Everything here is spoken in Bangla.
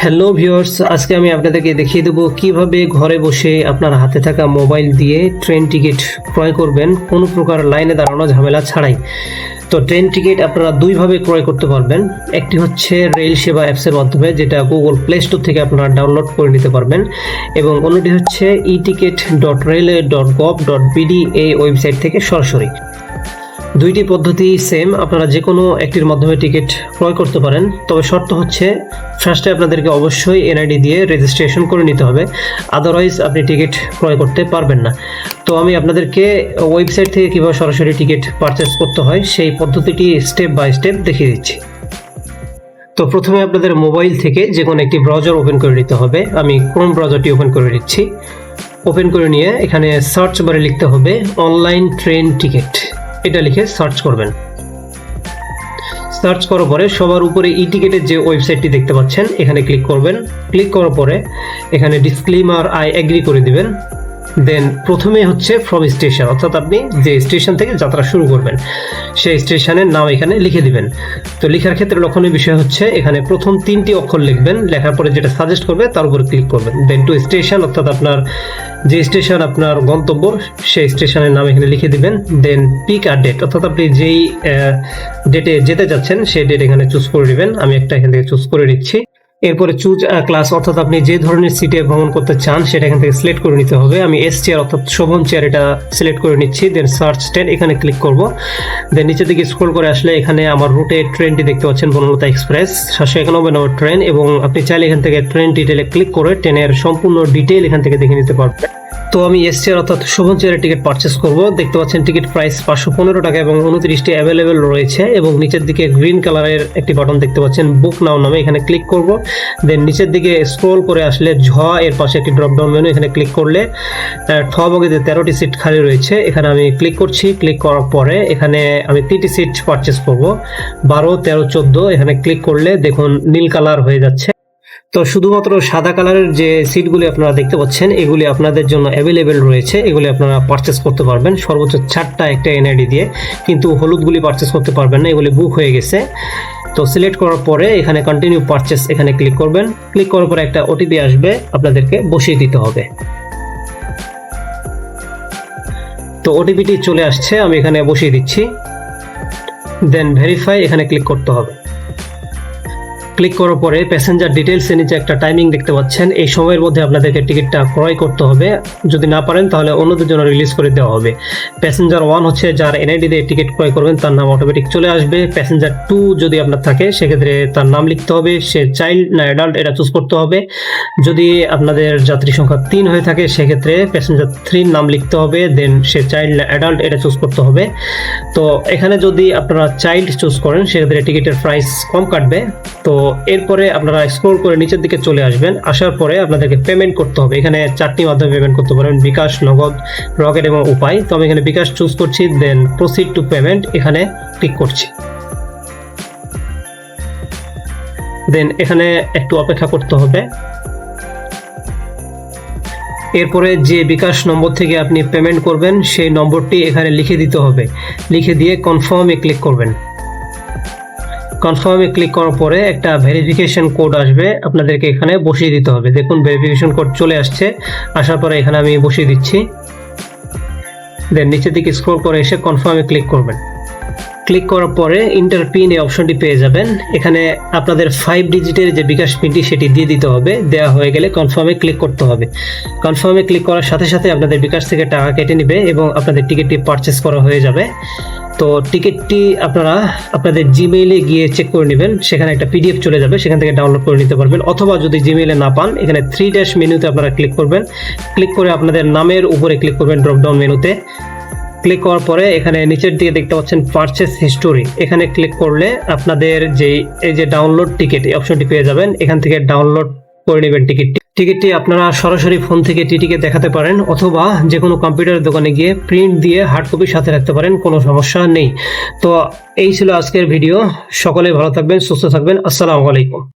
হ্যালো ভিউয়ার্স আজকে আমি আপনাদেরকে দেখিয়ে দেবো কীভাবে ঘরে বসে আপনার হাতে থাকা মোবাইল দিয়ে ট্রেন টিকিট ক্রয় করবেন, কোনো প্রকার লাইনে দাঁড়ানো ঝামেলা ছাড়াই। তো ট্রেন টিকিট আপনারা দুইভাবে ক্রয় করতে পারবেন, একটি হচ্ছে রেল সেবা অ্যাপসের মাধ্যমে, যেটা গুগল প্লে স্টোর থেকে আপনারা ডাউনলোড করে নিতে পারবেন, এবং অন্যটি হচ্ছে e ticket dot railway dot gov dot BD এই ওয়েবসাইট থেকে সরাসরি। দুইটি পদ্ধতি সেম আপনারা যে কোনো একটির মাধ্যমে টিকিট ক্রয় করতে পারেন। তবে শর্ত হচ্ছে ফার্স্টে আপনাদেরকে অবশ্যই এনআইডি দিয়ে রেজিস্ট্রেশন করে নিতে হবে। আদারওয়াইজ আপনি টিকিট ক্রয় করতে পারবেন না। তো আমি আপনাদেরকে ওয়েবসাইট থেকে কীভাবে সরাসরি টিকিট পারচেস করতে হয়, সেই পদ্ধতিটি স্টেপ বাই স্টেপ দেখিয়ে দিচ্ছি। তো প্রথমে আপনাদের মোবাইল থেকে যে কোনো একটি ব্রাউজার ওপেন করে নিতে হবে। আমি ক্রোম ব্রাউজারটি ওপেন করে নিচ্ছি। ওপেন করে নিয়ে এখানে সার্চ বারে লিখতে হবে অনলাইন ট্রেন টিকিট এটা লিখে সার্চ করবেন। সার্চ করার পরে সবার উপরে ই টিকেটের যে ওয়েবসাইটটি দেখতে পাচ্ছেন, এখানে ক্লিক করবেন। ক্লিক করার পরে এখানে ডিসক্লিমার আই এগ্রি করে দিবেন। দেন প্রথমে হচ্ছে ফ্রম স্টেশন অর্থাৎ আপনি যে স্টেশন থেকে যাত্রা শুরু করবেন, সেই স্টেশনের নাম এখানে লিখে দিবেন। তো লেখার ক্ষেত্রে লক্ষণীয় বিষয় হচ্ছে, এখানে প্রথম তিনটি অক্ষর লিখবেন, লেখার পরে যেটা সাজেস্ট করবে, তার উপর ক্লিক করবেন। দেন টু স্টেশন অর্থাৎ আপনার যে স্টেশন আপনার গন্তব্য, সেই স্টেশনের নাম এখানে লিখে দিবেন। দেন পিক আর ডেট অর্থাৎ আপনি যেই ডেটে যেতে যাচ্ছেন, সেই ডেট এখানে চুজ করে নেবেন আমি একটা এখান থেকে চুজ করে নিচ্ছি এরপরে চুজ ক্লাস অর্থাৎ আপনি যে ধরনের সিটে ভ্রমণ করতে চান, সেটা এখান থেকে সিলেক্ট করে নিতে হবে। আমি এস চেয়ার অর্থাৎ শোভন চেয়ার এটা সিলেক্ট করে নিচ্ছি। দেন সার্চ ট্রেন এখানে ক্লিক করব। দেন নিচের দিকে স্ক্রল করে আসলে এখানে আমার রুটে ট্রেনটি দেখতে পাচ্ছেন, বনলতা এক্সপ্রেস সাতশো একানব্বই নম্বর ট্রেন এবং আপনি চাইলে এখান থেকে ট্রেন ডিটেলে ক্লিক করে ট্রেনের সম্পূর্ণ ডিটেল এখান থেকে দেখে নিতে পারবেন। তো আমি এস চেয়ার অর্থাৎ শোভন চেয়ারের টিকিট পারচেস করব। দেখতে পাচ্ছেন টিকিট প্রাইস পাঁচশো পনেরো টাকা এবং উনত্রিশটি অ্যাভেলেবেল রয়েছে এবং নিচের দিকে গ্রিন কালারের একটি বাটন দেখতে পাচ্ছেন বুক নাও নামে এখানে ক্লিক করব। দেন নিচের দিকে স্ক্রোল করে আসলে ঝ এর পাশে একটি ড্রপডাউন মেনু এখানে ক্লিক করলে ঠ বগিতে তেরোটি সিট খালি রয়েছে। এখানে আমি ক্লিক করছি ক্লিক করার পরে এখানে আমি তিনটি সিট পারচেস করব। বারো, তেরো, চোদ্দ এখানে ক্লিক করলে দেখুন নীল কালার হয়ে যাচ্ছে। তো শুধুমাত্র সাদা কালারের যে সিটগুলি আপনারা দেখতে পাচ্ছেন, এগুলি আপনাদের জন্য অ্যাভেলেবেল রয়েছে। এগুলি আপনারা পারচেস করতে পারবেন। সর্বোচ্চ চারটা একটা এনআইডি দিয়ে। কিন্তু হলুদগুলি পারচেস করতে পারবেন না, এগুলি বুক হয়ে গেছে। তো সিলেক্ট করার পরে এখানে কন্টিনিউ পারচেস এখানে ক্লিক করবেন। ক্লিক করার পরে একটা ওটিপি আসবে, আপনাদেরকে বসিয়ে দিতে হবে। তো ওটিপিটি চলে আসছে, আমি এখানে বসিয়ে দিচ্ছি। দেন ভেরিফাই এখানে ক্লিক করতে হবে। ক্লিক করার পরে প্যাসেঞ্জার ডিটেলসের নিচে একটা টাইমিং দেখতে পাচ্ছেন। এই সময়ের মধ্যে আপনাদেরকে টিকিটটা ক্রয় করতে হবে। যদি না পারেন, তাহলে অন্যদের জন্য রিলিজ করে দেওয়া হবে। প্যাসেঞ্জার ওয়ান হচ্ছে যার এনআইডি দিয়ে টিকিট ক্রয় করবেন, তার নাম অটোমেটিক চলে আসবে। প্যাসেঞ্জার টু যদি আপনার থাকে, সেক্ষেত্রে তার নাম লিখতে হবে। সে চাইল্ড না অ্যাডাল্ট এটা চুজ করতে হবে। যদি আপনাদের যাত্রী সংখ্যা তিন হয়ে থাকে, সেক্ষেত্রে প্যাসেঞ্জার থ্রির নাম লিখতে হবে। দেন সে চাইল্ড না অ্যাডাল্ট এটা চুজ করতে হবে। তো এখানে যদি আপনারা চাইল্ড চুজ করেন, সেক্ষেত্রে টিকিটের প্রাইস কম কাটবে। তো এরপরে আপনারা স্ক্রোল করে নিচের দিকে চলে আসবেন। আসার পরে আপনাদেরকে পেমেন্ট করতে হবে। এখানে চারটি মাধ্যমে পেমেন্ট করতে পারেন, বিকাশ, নগদ, রকেট এবং উপায়। তো আমি এখানে বিকাশ চুজ করছি দেন প্রসিড টু পেমেন্ট এখানে ক্লিক করছি। দেন এখানে একটু অপেক্ষা করতে হবে। এরপরে যে বিকাশ নম্বর থেকে আপনি পেমেন্ট করবেন, সেই নম্বরটি এখানে লিখে দিতে হবে। লিখে দিয়ে কনফার্মে ক্লিক করবেন। কনফার্মে ক্লিক করার পরে একটা ভেরিফিকেশন কোড আসবে। আপনাদেরকে এখানে বসিয়ে দিতে হবে। দেখুন ভেরিফিকেশন কোড চলে আসছে। আসার পরে এখানে আমি বসিয়ে দিচ্ছি। দেন নিচের দিকে স্ক্রল করে এসে কনফার্মে ক্লিক করবেন। ক্লিক করার পরে ইন্টার পিন এই অপশনটি পেয়ে যাবেন। এখানে আপনাদের ফাইভ ডিজিটের যে বিকাশ পিনটি সেটি দিয়ে দিতে হবে। দেওয়া হয়ে গেলে কনফার্মে ক্লিক করতে হবে। কনফার্মে ক্লিক করার সাথে সাথে আপনাদের বিকাশ থেকে টাকা কেটে নেবে এবং আপনাদের টিকিটটি পারচেস করা হয়ে যাবে। তো টিকিটটি আপনারা আপনাদের জিমেইলে গিয়ে চেক করে নেবেন। সেখানে একটা পিডিএফ চলে যাবে, সেখান থেকে ডাউনলোড করে নিতে পারবেন। অথবা যদি জিমেইলে না পান, এখানে থ্রি ড্যাশ মেনুতে আপনারা ক্লিক করবেন। ক্লিক করে আপনাদের নামের উপরে ক্লিক করবেন ড্রপডাউন মেনুতে ক্লিক করার পরে এখানে নিচের দিকে দেখতে পাচ্ছেন পারচেস হিস্টোরি এখানে ক্লিক করলে আপনাদের যে এই যে ডাউনলোড টিকিট এই অপশনটি পেয়ে যাবেন। এখান থেকে ডাউনলোড করে নেবেন টিকিটটি টিকিটটি আপনারা সরাসরি ফোন থেকে টিটিকে দেখাতে পারেন অথবা যে কোনো কম্পিউটার দোকানে গিয়ে প্রিন্ট দিয়ে হার্ড কপি সাথে রাখতে পারেন, কোনো সমস্যা নেই। তো এই ছিল আজকের ভিডিও। সকলে ভালো থাকবেন, সুস্থ থাকবেন। আসসালামু আলাইকুম।